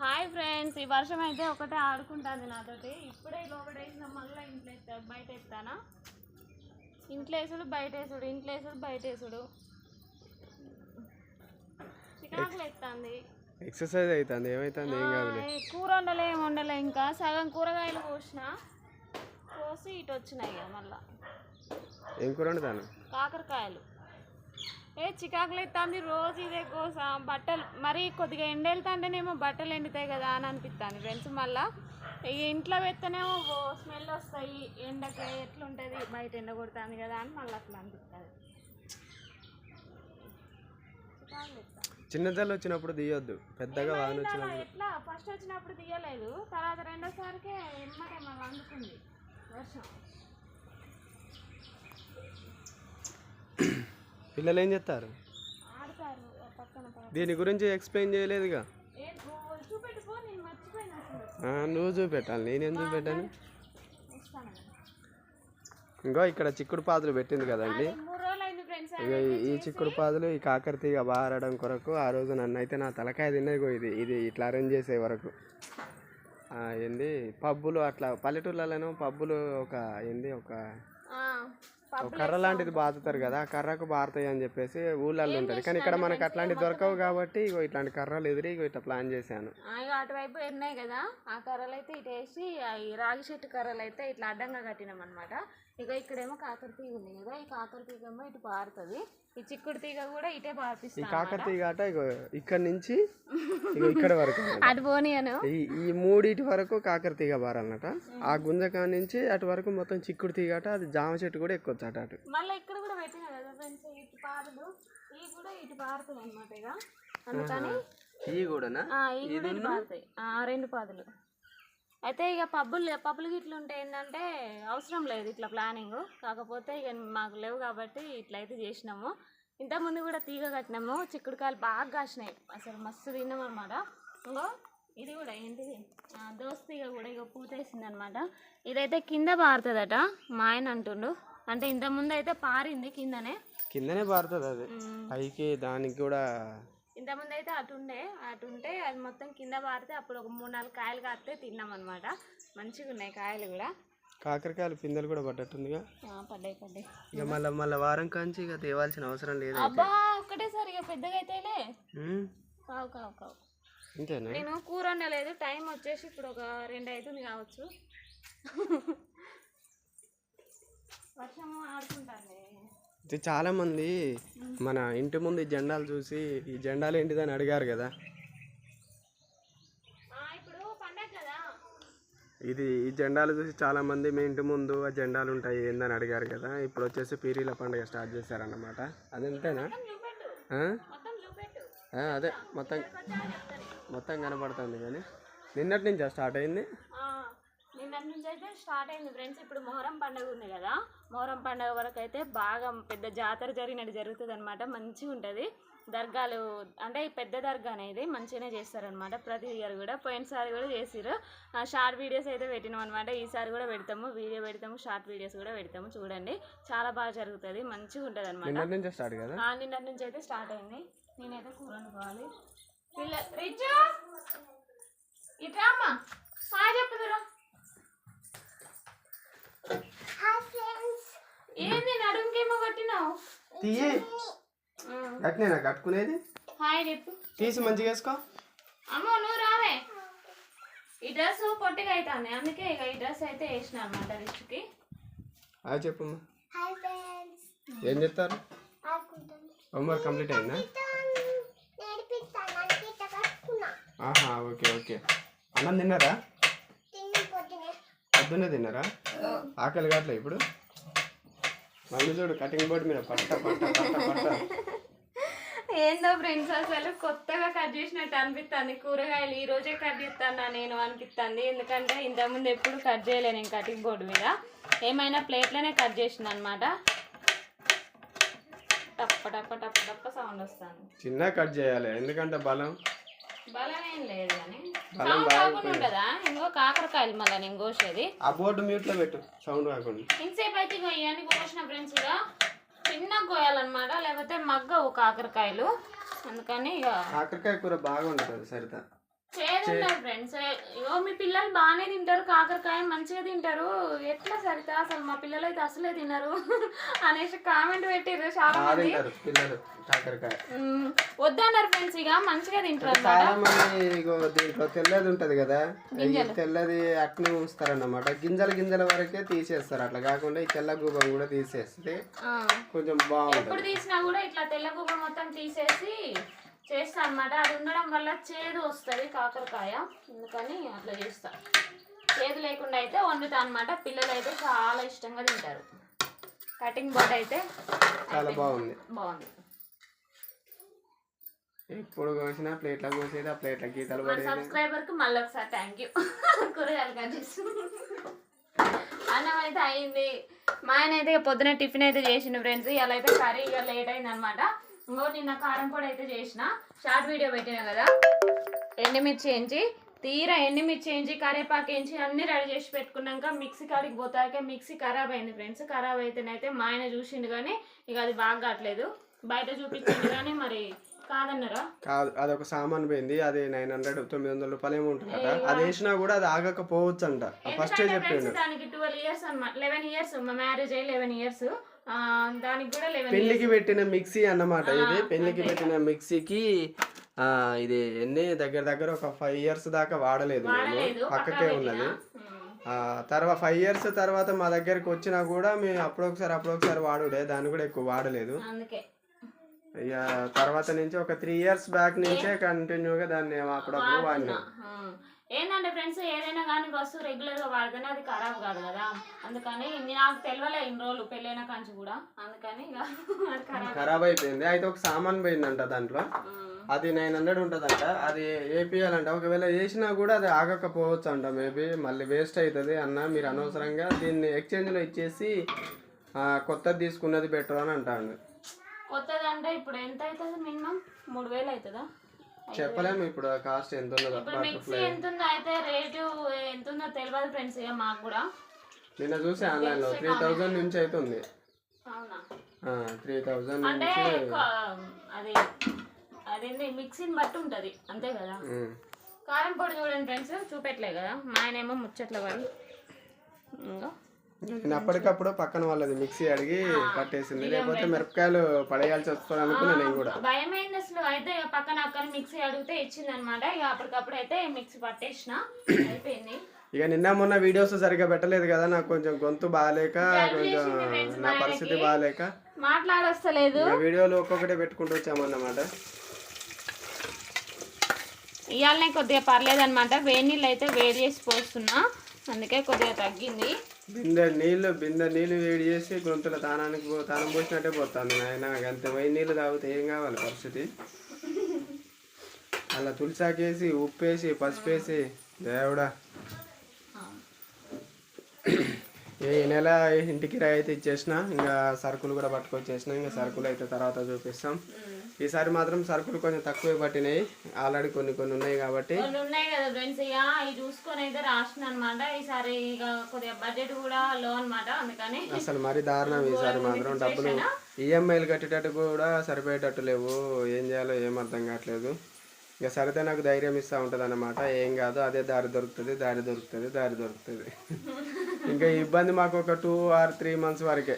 Hi friends ఈ వర్షం అయితే ఒకటే ఆడుకుంటాను నాతోటి. ఇప్పుడే లోపల వేసిన మళ్ళీ ఇంట్లో ఎత్తా- బయట ఎత్తానా? ఇంట్లో వేసుడు బయట వేసుడు ఇంట్లో వేసుడు బయట వేసుడు. చికాకులు ఎత్తాంది. ఎక్సర్సైజ్ అవుతుంది ఏమవుతుంది ఏం కాదులే. ఆ, కూర వండలే ఏం వండలే ఇంకా. సగం కూరగాయలు కోసిన కోసి ఇటు వచ్చినాయి ఇక మళ్ళా. ఏం కూర వండుతాను? కాకరకాయలు. ఏ చికాకులు ఎత్తాంది? రోజు ఇదే కోస. బట్టలు మరి కొద్దిగా ఎండెళ్తాంటేనేమో బట్టలు ఎండుతాయి కదా అని అనిపిస్తాను ఫ్రెండ్స్ మళ్ళా. ఇంట్లో పెత్తనేమో స్మెల్ వస్తాయి. ఎండకి ఎట్లుంటుంది? బయట ఎండ కొడుతుంది కదా అని మళ్ళీ అట్లా అనిపిస్తుంది చిన్న వచ్చినప్పుడు తీయొద్దు. పెద్దగా అలా వచ్చినప్పుడు. ఎట్లా? ఫస్ట్ వచ్చినప్పుడు తీయలేదు. తర్వాత రెండోసారికే ఎమ్మటే మళ్ళీ అందుకుంది వర్షం. పిల్లలు ఏం చేస్తారు. దీని గురించి ఎక్స్ప్లెయిన్ చేయలేదుగా. నువ్వు చూపెట్టాలి నేనేం చూపెట్టాను? ఇంకో ఇక్కడ చిక్కుడు పాదులు పెట్టింది కదండి. ఇక ఈ- చిక్కుడు పాదులు ఈ కాకర తీగ బారడం కొరకు ఆ రోజు నన్ను అయితే నా తలకాయ తిన్నది గో ఇది ఇది ఇట్లా అరేంజ్ చేసే వరకు. ఏంది పబ్బులు అట్లా పల్లెటూళ్ళలోనూ పబ్బులు ఒక ఏంది ఒక కర్ర లాంటిది బాతుతారు కదా ఆ కర్రకు బారుతాయి అని చెప్పేసి ఊళ్ళల్లో ఉంటుంది. కానీ ఇక్కడ మనకు అట్లాంటివి దొరకవు కాబట్టి ఇగో ఇట్లాంటి కర్రలు ఎదిరి ఇగో ఇట్లా ప్లాన్ చేశాను. అటువైపు ఉన్నాయి కదా ఆ కర్రలు అయితే ఇటు వేసి రాగి చెట్టు కర్రలు అయితే ఇట్లా అడ్డంగా కట్టినాం అనమాట ఇక ఇక్కడేమో కాకర తీగ ఉంది. కదా ఈ కాకర తీగ ఏమో ఇటు పారుతుంది. ఈ చిక్కుడు తీగ కూడా ఇటే ఈ పారిపిస్తాం కాకర తీగ అట ఇగో ఇక్కడ నుంచి ఇక్కడ వరకు. అటు పోనీయను. ఈ ఈ మూడిటి వరకు కాకర తీగ బారాలన్నట ఆ గుంజకా నుంచి అటు వరకు మొత్తం చిక్కుడు తీగ అట అది జామ చెట్టు కూడా ఎక్కొచ్చు అట. అటు మళ్ళీ ఇక్కడ కూడా పెట్టిన కదా ఫ్రెండ్స్ ఇటు పారులు ఇవి కూడా ఇటు పారుతాయి అనమాట ఇక అందుకని ఇవి కూడానా? ఆ, ఇవి కూడా ఇటు పారుతాయి. ఆ, రెండు పాదులు. అయితే ఇక పబ్బులు పబ్బులు గిట్లు ఉంటే ఏంటంటే అవసరం లేదు ఇట్లా ప్లానింగ్. కాకపోతే ఇక మాకు లేవు కాబట్టి ఇట్లా అయితే చేసినాము. ఇంతకుముందు కూడా తీగ కట్టినాము చిక్కుడుకాయలు బాగా కాసినాయి. అసలు మస్తు తిన్నాం అనమాట ఇంకో ఇది కూడా ఏంటిది? దోస తీగ కూడా ఇక పూతేసింది అనమాట ఇదైతే కింద పారుతుందట మా ఆయన అంటుండు. అంటే ఇంతకుముందు అయితే పారింది కిందనే. కిందనే పారుతుంది అది. పైకి దానికి కూడా ఇంతకుముందు అయితే అటు ఉండే అటు ఉంటే అది మొత్తం కింద పారితే అప్పుడు ఒక మూడు నాలుగు కాయలు కాస్తే తిన్నాం అనమాట మంచిగా ఉన్నాయి కాయలు కూడా. కాకరకాయలు పిందెలు కూడా పడ్డట్టుందిగా. పడ్డాయి పడ్డాయి. ఇక మళ్ళీ మళ్ళీ వారం కాంచి ఇక తేవాల్సిన అవసరం లేదు అబ్బా ఒక్కటేసారి ఇక పెద్దగా అయితేలే కావు కావు కావు. నేను కూర వండలేదు టైం వచ్చేసి ఇప్పుడు ఒక రెండు అవుతుంది కావచ్చు. వర్షము ఆడుకుంటాను అయితే చాలామంది మన ఇంటి ముందు ఈ జెండాలు చూసి ఈ జెండాలు ఏంటిదని అడిగారు కదా. ఇది ఈ జెండాలు చూసి చాలామంది మీ ఇంటి ముందు ఆ జెండాలు ఉంటాయి ఏందని అడిగారు కదా. ఇప్పుడు వచ్చేసి పీరీల పండుగ స్టార్ట్ చేశారన్నమాట. అదంతేనా? చూపెట్టు అదే మొత్తం మొత్తం కనపడుతుంది కానీ. నిన్నటి నుంచా స్టార్ట్ అయింది? నిన్నటి నుంచి అయితే స్టార్ట్ అయింది ఫ్రెండ్స్ ఇప్పుడు మొహరం పండుగ ఉంది కదా మొహరం పండుగ వరకు అయితే బాగా పెద్ద జాతర జరిగినట్టు జరుగుతుంది అనమాట మంచిగా ఉంటుంది. దర్గాలు అంటే ఈ పెద్ద దర్గా అనేది మంచిగానే చేస్తారనమాట ప్రతి ఇయర్ కూడా పోయినసారి కూడా చేసిరు షార్ట్ వీడియోస్ అయితే పెట్టినాం అనమాట ఈసారి కూడా పెడతాము వీడియో పెడతాము షార్ట్ వీడియోస్ కూడా పెడతాము. చూడండి. చాలా బాగా జరుగుతుంది. మంచిగా ఉంటుంది అనమాట నిన్నటి నుంచే అయితే స్టార్ట్ అయింది. నేనైతే కూర వండుకోవాలి. పిల్ల రిచు! ఇట్రా అమ్మా. హాయ్ చెప్పుదురా ఏంది నడుముకేమో కొట్టినావు? తీయి. అట్నేనా కట్టుకునేది? హాయ్ చెప్పు. తీసి మంచిగా వేసుకో. అమ్మో నువ్వు రావే. ఈ డ్రెస్ పొట్టిగా అవుతుంది అందుకే ఇక ఈ డ్రెస్ అయితే వేసిన అనమాట రిచ్కి. అది చెప్పమ్మా ఏం చెప్తారు? హోంవర్క్ కంప్లీట్ అయిందా? ఆహా ఓకే ఓకే. అన్నం తిన్నారా? పొద్దున్నే తిన్నారా? ఆకలి కావట్లే ఇప్పుడు? మళ్ళీ చూడు కటింగ్ బోర్డు మీద పట్ట పట్ట పట్ట పట్ట. ఏందో ఫ్రెండ్స్ అసలు కొత్తగా కట్ చేసినట్టు అనిపిస్తుంది కూరగాయలు ఈ రోజే కట్ చేస్తాను నేను అనిపిస్తుంది ఎందుకంటే ఇంతకుముందు ఎప్పుడు కట్ చేయలే నేను కటింగ్ బోర్డు మీద. ఏమైనా ప్లేట్లోనే కట్ చేసిన అనమాట టప్ప టప్ప టప్ప టప్ప సౌండ్ వస్తుంది. చిన్న కట్ చేయాలి. ఎందుకంటే బలం? బలం ఏం లేదు కానీ సౌండ్ బాగా కాకుండా ఉంటుందా ఇంకో కాకరకాయలు మళ్ళీ నేను కోసేది. ఆ బోర్డు మ్యూట్లో పెట్టు సౌండ్ కాకుండా ఇంతసేపు అయితే ఇవన్నీ కోసిన ఫ్రెండ్స్ ఇక చిన్నగా కోయాలన్నమాట లేకపోతే మగ్గవు కాకరకాయలు. అందుకని ఇక కాకరకాయ కూర బాగా ఉంటుంది సరిత. ఫ్రెండ్స్ ఇగో మీ పిల్లలు బాగానే తింటారు కాకరకాయ మంచిగా తింటారు. ఎట్లా సరితా? అసలు మా పిల్లలు అయితే అసలే తినరు అనేసి కామెంట్ పెట్టిర్రు చాలా మంది. పిల్లలు కాకరకాయ. వద్దన్నారు ఫ్రెండ్స్ ఇక మంచిగా తింటారు చాలా మంది ఇగో దీంట్లో తెల్లది ఉంటది కదా తెల్లది అట్నే ఉంచుతారన్నమాట గింజల గింజల వరకే తీసేస్తారు. అట్లా కాకుండా ఈ తెల్ల గుబ్బం కూడా తీసేస్తే. కొంచెం బాగుంటది. ఎప్పుడు తీసినా కూడా ఇట్లా తెల్ల గుబ్బ మొత్తం తీసేసి చేస్తా అన్నమాట అది ఉండడం వల్ల చేదు వస్తుంది కాకరకాయ. అందుకని అట్లా చేస్తా. చేదు లేకుండా అయితే వండుతా అన్నమాట. పిల్లలు అయితే చాలా ఇష్టంగా తింటారు. కటింగ్ బోర్డ్ అయితే చాలా బాగుంది. బాగుంది. ఎప్పుడు కోసినా ప్లేట్లో కోసేది ఆ ప్లేట్ల గీతలు పడేది. సబ్స్క్రైబర్కి మళ్ళీ ఒకసారి థ్యాంక్ యూ కూరగాయలు చేసి. అన్నం అయితే అయింది. మా ఆయన అయితే పొద్దున టిఫిన్ అయితే చేసిండు ఫ్రెండ్స్. ఇలా అయితే కర్రీ ఇక లేట్ అయింది అనమాట ఇంకో నిన్న కారం పొడి అయితే చేసిన. షార్ట్ వీడియో పెట్టిన కదా. ఎండుమిర్చి వేయించి తీరా ఎండుమిర్చి వేయించి కరివేపాకు వేయించి అన్ని రెడీ చేసి పెట్టుకున్నాక మిక్సీ కాడికి పోతాకే మిక్సీ ఖరాబ్ అయింది ఫ్రెండ్స్. ఖరాబ్ అయితేనైతే మా ఆయన చూసిండు కానీ ఇక అది బాగా కావట్లేదు. బయట చూపించిండు కానీ మరి కాదన్నారా? కాదు అదొక సామాన్ పోయింది. అది నైన్ హండ్రెడ్ తొమ్మిది వందల రూపాయలు ఏమో ఉంటుందట. అది వేసినా కూడా అది ఆగకపోవచ్చు అంట ఫస్టే చెప్పిండు. దానికి ట్వెల్వ్ ఇయర్స్ అన్నమాట. లెవెన్ ఇయర్స్ మా మ్యారేజ్ అయ్యి లెవెన్ ఇయర్స్ దానికి కూడా లెవెన్ పెళ్ళికి పెట్టిన మిక్సీ అన్నమాట ఇది. పెళ్ళికి పెట్టిన మిక్సీకి ఆ, ఇది ఎన్ని దగ్గర దగ్గర ఒక ఫైవ్ ఇయర్స్ దాకా వాడలేదు మేము. పక్కకే ఉన్నది. ఆ, తర్వాత ఫైవ్ ఇయర్స్ తర్వాత మా దగ్గరికి వచ్చినా కూడా మేము అప్పుడొకసారి అప్పుడొకసారి వాడుడే దాన్ని కూడా ఎక్కువ వాడలేదు. ఇక తర్వాత నుంచి ఒక త్రీ ఇయర్స్ బ్యాక్ నుంచే కంటిన్యూగా దాన్ని అప్పుడప్పుడు వాడినాం. ఏంటంటే ఫ్రెండ్స్ ఏదైనా కానీ వస్తువు రెగ్యులర్గా వాడితేనే అది ఖరాబ్ కాదు కదా. అందుకని నాకు తెలియలే ఇన్ని రోజులు పెళ్ళైన కంచి కూడా. అందుకని ఖరాబ్. అయిపోయింది. అయితే ఒక సామాన్ పోయిందంట దాంట్లో. అది నైన్ హండ్రెడ్ ఉంటుందంట. అది వేపియాలంట ఒకవేళ వేసినా కూడా అది ఆగకపోవచ్చు అంట మేబీ మళ్ళీ వేస్ట్ అవుతుంది అన్న మీరు అనవసరంగా దీన్ని ఎక్స్చేంజ్లో ఇచ్చేసి కొత్తది తీసుకున్నది బెటర్ అని అంటాను కొత్తది అంటే ఇప్పుడు ఎంత అవుతుంది మినిమం? మూడు వేలు అవుతుందా చెప్పలేము ఇప్పుడు కాస్ట్ ఎంత ఉన్నదో ఇప్పుడు మిక్సీ ఎంత ఉందో అయితే రేటు ఎంత ఉందో తెలియదు ఫ్రెండ్స్ ఇక మాకు కూడా. నిన్న చూసి ఆన్లైన్లో త్రీ థౌజండ్ నుంచి అయితే ఉంది అవునా త్రీ థౌజండ్ అంటే అది అదేంటి మిక్సీని బట్టి ఉంటుంది అంతే కదా. కారం పొడి చూడండి ఫ్రెండ్స్ చూపెట్టలే కదా మా ఆయన ఏమో ముచ్చట్ల పడి ఇంకో నేను అప్పటికప్పుడు పక్కన వాళ్ళది మిక్సీ అడిగి పట్టేసింది లేకపోతే మిరపకాయలు పడేయాల్సి వస్తుంది అనుకున్నా నేను కూడా. భయం అయింది అసలు. అయితే పక్కన అక్కడ మిక్సీ అడిగితే ఇచ్చింది అనమాట ఇక అప్పటికప్పుడు అయితే మిక్సీ పట్టేసిన. అయిపోయింది. ఇక నిన్న మొన్న వీడియోస్ సరిగా పెట్టలేదు కదా నాకు కొంచెం గొంతు బాగాలేక కొంచెం నా పరిస్థితి బాగాలేక. మాట్లాడొస్తలేదు. వీడియోలు ఒక్కొక్కటే పెట్టుకుంటూ వచ్చామన్నమాట. ఇవాళనే కొద్దిగా పర్లేదు అనమాట వేడి నీళ్ళు అయితే వేడి చేసి పోస్తున్నా. అందుకే కొద్దిగా తగ్గింది. బిందె నీళ్ళు బిందె నీళ్ళు వేడి చేసి గొంతుల తానానికి తానం పోసినట్టే పోతాను ఆయన అంత వేడి నీళ్ళు తాగితే ఏం కావాలి పరిస్థితి? అలా తులసాకేసి ఉప్పేసి పసుపేసి దేవుడా. ఈ నెల ఇంటికి రాయి అయితే ఇచ్చేసిన ఇంకా సరుకులు కూడా పట్టుకొచ్చేసిన ఇంకా సరుకులు అయితే తర్వాత చూపిస్తాం. ఈసారి మాత్రం సరుకులు కొంచెం తక్కువే పట్టినాయి. ఆల్రెడీ కొన్ని కొన్ని ఉన్నాయి కాబట్టి. కొన్ని ఉన్నాయి కదా ఫ్రెండ్స్ ఇక ఇవి చూసుకొని అయితే రాసిన అనమాట ఈసారి ఇక కొద్దిగా బడ్జెట్ కూడా లో అనమాట అందుకని అసలు మరి దారుణం ఈసారి మాత్రం డబ్బులు. ఈఎంఐలు కట్టేటట్టు కూడా సరిపోయేటట్టు లేవు. ఏం చేయాలో ఏం అర్థం కావట్లేదు. ఇక సరితే నాకు ధైర్యం ఇస్తూ ఉంటుంది అనమాట ఏం కాదు అదే దారి దొరుకుతుంది దారి దొరుకుతుంది దారి దొరుకుతుంది. ఇంకా ఇబ్బంది మాకు ఒక టూ ఆర్ త్రీ మంత్స్ వరకే.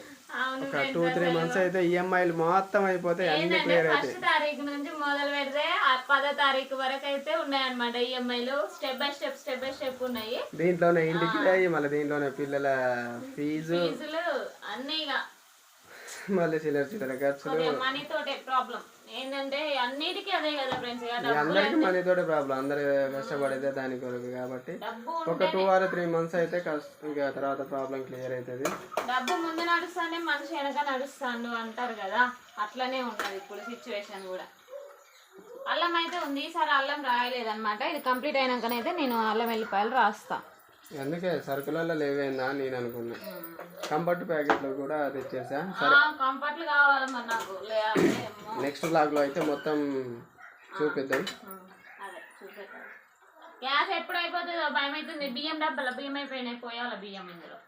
ఒక టూ త్రీ మంత్స్ అయితే ఈఎంఐలు మొత్తం అయిపోతాయి అన్ని క్లియర్ ఫస్ట్ తారీఖు నుంచి మొదలు పెడితే పదో తారీఖు వరకు అయితే ఉన్నాయన్నమాట ఈఎంఐలు. Step by step step by step ఉన్నాయి. దీంట్లోనే ఇంటికి మళ్ళీ దీంట్లోనే పిల్లల ఫీజు. ఫీజులు అన్నీ ఇక మళ్ళీ చిల్లర చిల్లర ఖర్చులు మనీ తోటే ప్రాబ్లం ఏంటంటే అన్నిటికీ అదే కదా ఫ్రెండ్స్ అందరికీ మనీతోటే ప్రాబ్లం అందరు కష్టపడేదే దాని కొరకు కాబట్టి ఒక టూ ఆర్ త్రీ మంత్స్ అయితే ఇంకా తర్వాత ప్రాబ్లం క్లియర్ అవుతుంది. డబ్బు ముందు నడుస్తానే మనిషి వెనక నడుస్తాడు అంటారు కదా. అట్లనే ఉన్నది ఇప్పుడు సిచ్యువేషన్ కూడా. అల్లం అయితే ఉంది. ఈసారి అల్లం రాయలేదన్నమాట. ఇది కంప్లీట్ అయినాకనైతే నేను అల్లం వెల్లిపాయలు రాస్తా. అందుకే సరుకులలో లేవేందా అని నేను అనుకున్నా. కంఫర్ట్ ప్యాకెట్లు కూడా తెచ్చేసా. కంఫర్ట్లు కావాలి మరి నాకు లేదంటే ఏమో. నెక్స్ట్ బ్లాగ్లో అయితే మొత్తం చూపిద్దాం. గ్యాస్ ఎప్పుడు అయిపోతుందో భయం అవుతుంది బియ్యం డబ్బాల బియ్యం అయిపోయినాయి. పోయాల బియ్యం ఇందులో.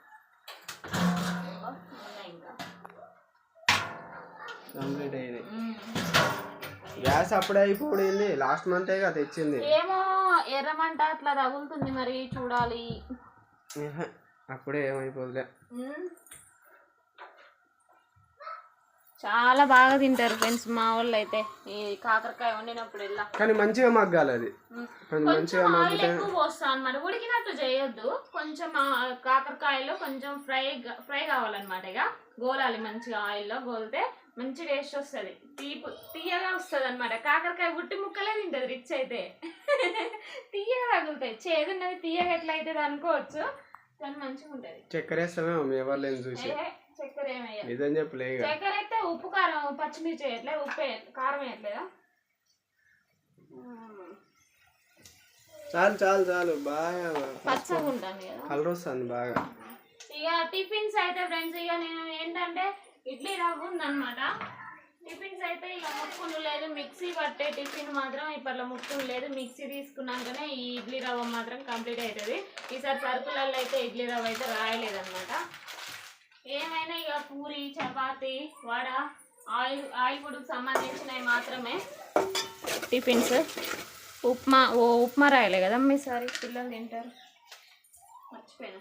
కంప్లీట్ ఉమ్. గ్యాస్ అప్పుడే అయిపోయింది. లాస్ట్ మంతేగా తెచ్చింది. ఏమో ఎర్రమంట అట్లా తగులుతుంది మరి చూడాలి. అప్పుడే ఏమైపోదులే. చాలా బాగా తింటారు ఫ్రెండ్స్ మా వాళ్ళు అయితే ఈ కాకరకాయ వండినప్పుడు ఇలా. కానీ మంచిగా మగ్గాలి అది. మంచిగా ఎక్కువ పోస్తాం అనమాట ఉడికినట్టు చేయొద్దు. కొంచెం కాకరకాయలో కొంచెం ఫ్రై ఫ్రై కావాలన్నమాట ఇక. గోలాలి మంచిగా ఆయిల్లో గోలితే మంచి టేస్ట్ వస్తుంది. తీపు తీయగా వస్తుంది అనమాట కాకరకాయ ఉట్టి ముక్కలే తింటది రిచ్ అయితే. తీయగా తగులుతాయి. చేదున్నది తీయగా ఎట్లా అవుతుంది అనుకోవచ్చు కానీ మంచిగా ఉంటుంది చక్కెర వేస్తామేమో మీ ఎవరు చూసి. చక్కెర ఏమయ్యా నిజం చెప్పలే ఇక. చక్కెర అయితే ఉప్పు కారం పచ్చిమిర్చి వేయట్లే ఉప్పు కారం వేయట్లేదా. చాలు చాలు చాలు. బాగా పచ్చగా కదా. కలర్ వస్తుంది బాగా. ఇక టిఫిన్స్ అయితే ఫ్రెండ్స్ ఇక నేను ఏంటంటే ఇడ్లీ రవ్వ ఉందన్నమాట. టిఫిన్స్ అయితే ఇక ముక్కును లేదు. మిక్సీ పట్టే టిఫిన్ మాత్రం ఇప్పట్లో ముక్కును లేదు. మిక్సీ తీసుకున్నాకనే ఈ ఇడ్లీ రవ్వ మాత్రం కంప్లీట్ అవుతుంది ఈసారి సరుకులలో అయితే ఇడ్లీ రవ్వ అయితే రాయలేదన్నమాట. ఏమైనా ఇక పూరి చపాతి వడ ఆయిల్ ఆయిల్ ఫుడ్కి సంబంధించినవి మాత్రమే టిఫిన్స్. ఉప్మా ఓ ఉప్మా రాయలే కదా మీ సారీ పిల్లలు తింటారు. మర్చిపోయాను.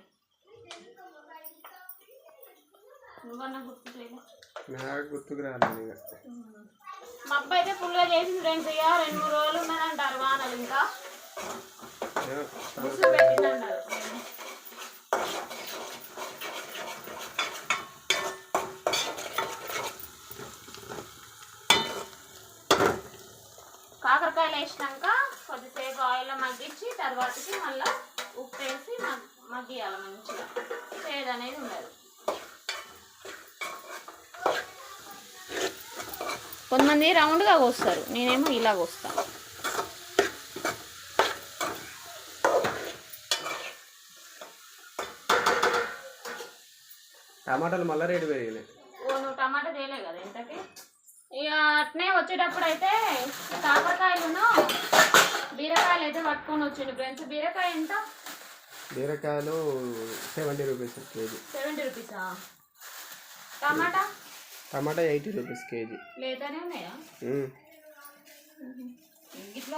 నువ్వన్నా గుర్తులేదు నాకు గుర్తుకు రాలేదు ఇక మా అబ్బాయి అయితే ఫుల్గా చేసింది ఫ్రెండ్స్ ఇక. రెండు మూడు రోజులు ఉన్నదంటారు వానలు ఇంకా. ముసుగు పెట్టిందంటారు కాకరకాయలు వేసినాక కొద్దిసేపు ఆయిల్లో మగ్గించి తర్వాతకి మళ్ళీ ఉప్పు వేసి మగ్ మగ్గియాలి మంచిగా. చేదు అనేది ఉండదు. కొంతమంది రౌండ్గా కోస్తారు. నేనేమో ఇలా కోస్తాను టమాటాలు మళ్ళీ రేటు పెరిగినాయి. ఓ నువ్వు టమాటా తేలే కదా ఇంతకి? ఇక అట్నే వచ్చేటప్పుడు అయితే కాకరకాయలును బీరకాయలు అయితే పట్టుకొని వచ్చిండు ఫ్రెండ్స్. బీరకాయ ఎంత? బీరకాయలు సెవెంటీ రూపీస్ కేజీ. సెవెంటీ రూపీసా? టమాటా? టమాటా ఎయిటీ రూపీస్ కేజీ. లేతానే ఉన్నాయా. ఇట్లా?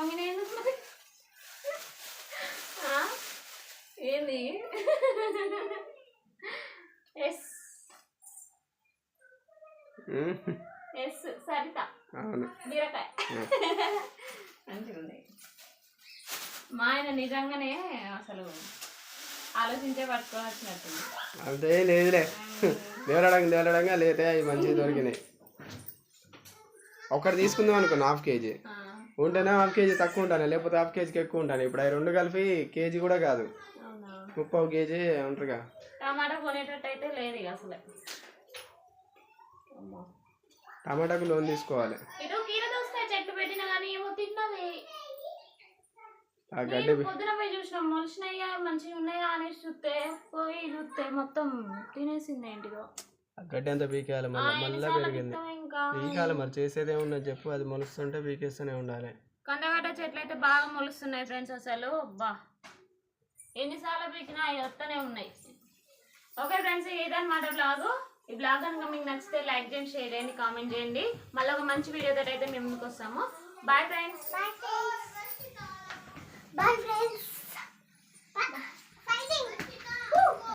ఏంది? ఎస్. ఎస్ సరిత. అవును. బీరకాయ. మంచిగా ఉంది మా ఆయన నిజంగానే అసలు ఆలోచించే అంతే లేదులే. దేవరడంగా దేవరడంగా లేతే అవి మంచిగా దొరికినాయి. ఒకటి తీసుకుందాం అనుకున్నా హాఫ్ కేజీ. ఉంటేనే హాఫ్ కేజీ తక్కువ ఉంటాను లేకపోతే హాఫ్ కేజీకి ఎక్కువ ఉంటాను. ఇప్పుడు అవి రెండు కలిపి కేజీ కూడా కాదు. ముప్పావు కేజీ ఉంటారుగా. టమాటా లేదు ఇక అసలే. టమాటాకు లోన్ తీసుకోవాలి. ఇటు కీర దోసకాయ చెట్టు పెట్టినా కానీ ఏమో తిన్నది. ఆ గడ్డి నేను పొద్దున పోయి చూసినాం మొలిసినాయిగా మంచిగా ఉన్నాయా అనేసి చూస్తే పోయి చూస్తే మొత్తం తినేసింది ఏంటిదో. ఆ గడ్డి అంతా పీకేయాలి మళ్ళీ పెరిగింది. పీకాలి మరి చేసేదే ఉన్నది చెప్పు అది మొలుస్తుంటే పీకేస్తూనే ఉండాలి. కందగడ్డ చెట్లు అయితే బాగా మొలుస్తున్నాయి ఫ్రెండ్స్ అసలు బా ఎన్నిసార్లు పీకినా అవి వస్తూనే ఉన్నాయి. ఓకే ఫ్రెండ్స్ ఇదన్నమాట బ్లాగ్ ఈ బ్లాగ్ కనుక మీకు నచ్చితే లైక్ చేయండి షేర్ చేయండి కామెంట్ చేయండి. మళ్ళీ ఒక మంచి వీడియో తోటి అయితే మేము ముందుకు వస్తాము. Bye friends Bye, friends. Bye.